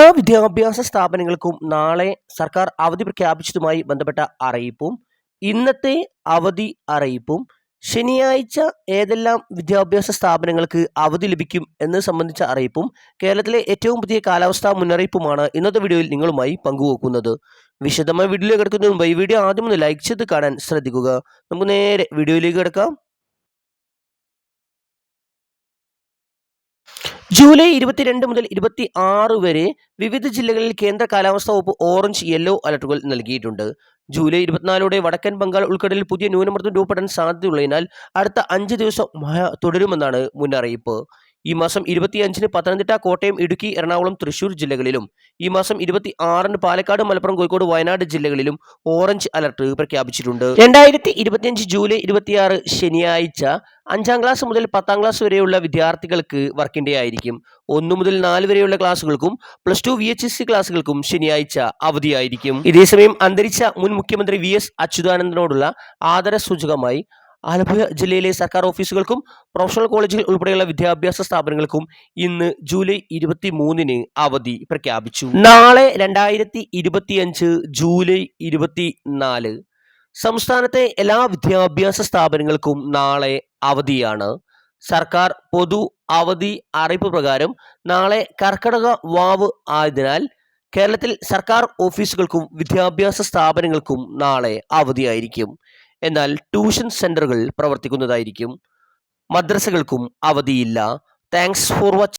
എല്ലാ വിദ്യാഭ്യാസ സ്ഥാപനങ്ങൾക്കും നാളെ സർക്കാർ അവധി പ്രഖ്യാപിച്ചതുമായി ബന്ധപ്പെട്ട അറിയിപ്പും ഇന്നത്തെ അവധി അറിയിപ്പും ശനിയാഴ്ച ഏതെല്ലാം വിദ്യാഭ്യാസ സ്ഥാപനങ്ങൾക്ക് അവധി ലഭിക്കും എന്ന് സംബന്ധിച്ച അറിയിപ്പും കേരളത്തിലെ ഏറ്റവും പുതിയ കാലാവസ്ഥാ മുന്നറിയിപ്പുമാണ് ഇന്നത്തെ വീഡിയോയിൽ നിങ്ങളുമായി പങ്കുവെക്കുന്നത്. വിശദമായ വീഡിയോയിലേക്ക് കിടക്കുന്നതിന് മുമ്പ് ഈ വീഡിയോ ആദ്യം ഒന്ന് ലൈക്ക് ചെയ്ത് കാണാൻ ശ്രദ്ധിക്കുക. നമുക്ക് നേരെ വീഡിയോയിലേക്ക് കിടക്കാം. ജൂലൈ ഇരുപത്തിരണ്ട് മുതൽ ഇരുപത്തി ആറ് വരെ വിവിധ ജില്ലകളിൽ കേന്ദ്ര കാലാവസ്ഥാ വകുപ്പ് ഓറഞ്ച് യെല്ലോ അലർട്ടുകൾ നൽകിയിട്ടുണ്ട്. ജൂലൈ ഇരുപത്തിനാലോടെ വടക്കൻ ബംഗാൾ ഉൾക്കടലിൽ പുതിയ ന്യൂനമർദ്ദം രൂപപ്പെടാൻ സാധ്യതയുള്ളതിനാൽ അടുത്ത അഞ്ച് ദിവസം മഴ തുടരുമെന്നാണ് മുന്നറിയിപ്പ്. ഈ മാസം ഇരുപത്തിയഞ്ചിന് പത്തനംതിട്ട കോട്ടയം ഇടുക്കി എറണാകുളം തൃശൂർ ജില്ലകളിലും ഈ മാസം ഇരുപത്തി ആറിന് പാലക്കാട് മലപ്പുറം കോഴിക്കോട് വയനാട് ജില്ലകളിലും ഓറഞ്ച് അലർട്ട് പ്രഖ്യാപിച്ചിട്ടുണ്ട്. രണ്ടായിരത്തി ഇരുപത്തിയഞ്ച് ജൂലൈ ഇരുപത്തിയാറ് ശനിയാഴ്ച അഞ്ചാം ക്ലാസ് മുതൽ പത്താം ക്ലാസ് വരെയുള്ള വിദ്യാർത്ഥികൾക്ക് വർക്കിംഗ് ഡേ ആയിരിക്കും. ഒന്നു മുതൽ നാല് വരെയുള്ള ക്ലാസ്സുകൾക്കും plus two V H S C ക്ലാസ്സുകൾക്കും ശനിയാഴ്ച അവധിയായിരിക്കും. ഇതേസമയം അന്തരിച്ച മുൻ മുഖ്യമന്ത്രി വി എസ് അച്യുതാനന്ദനോടുള്ള ആദരസൂചകമായി ആലപ്പുഴ ജില്ലയിലെ സർക്കാർ ഓഫീസുകൾക്കും പ്രൊഫഷണൽ കോളേജുകൾ ഉൾപ്പെടെയുള്ള വിദ്യാഭ്യാസ സ്ഥാപനങ്ങൾക്കും ഇന്ന് ജൂലൈ ഇരുപത്തി മൂന്നിന് അവധി പ്രഖ്യാപിച്ചു. നാളെ രണ്ടായിരത്തി ഇരുപത്തിയഞ്ച് ജൂലൈ ഇരുപത്തി നാല് സംസ്ഥാനത്തെ എല്ലാ വിദ്യാഭ്യാസ സ്ഥാപനങ്ങൾക്കും നാളെ അവധിയാണ്. സർക്കാർ പൊതു അവധി അറിയിപ്പ് പ്രകാരം നാളെ കർക്കടക വാവ് ആയതിനാൽ കേരളത്തിൽ സർക്കാർ ഓഫീസുകൾക്കും വിദ്യാഭ്യാസ സ്ഥാപനങ്ങൾക്കും നാളെ അവധിയായിരിക്കും. എന്നാൽ ട്യൂഷൻ സെന്ററുകൾ പ്രവർത്തിക്കുന്നതായിരിക്കും. മദ്രസകൾക്കും അവധിയില്ല. Thanks for watching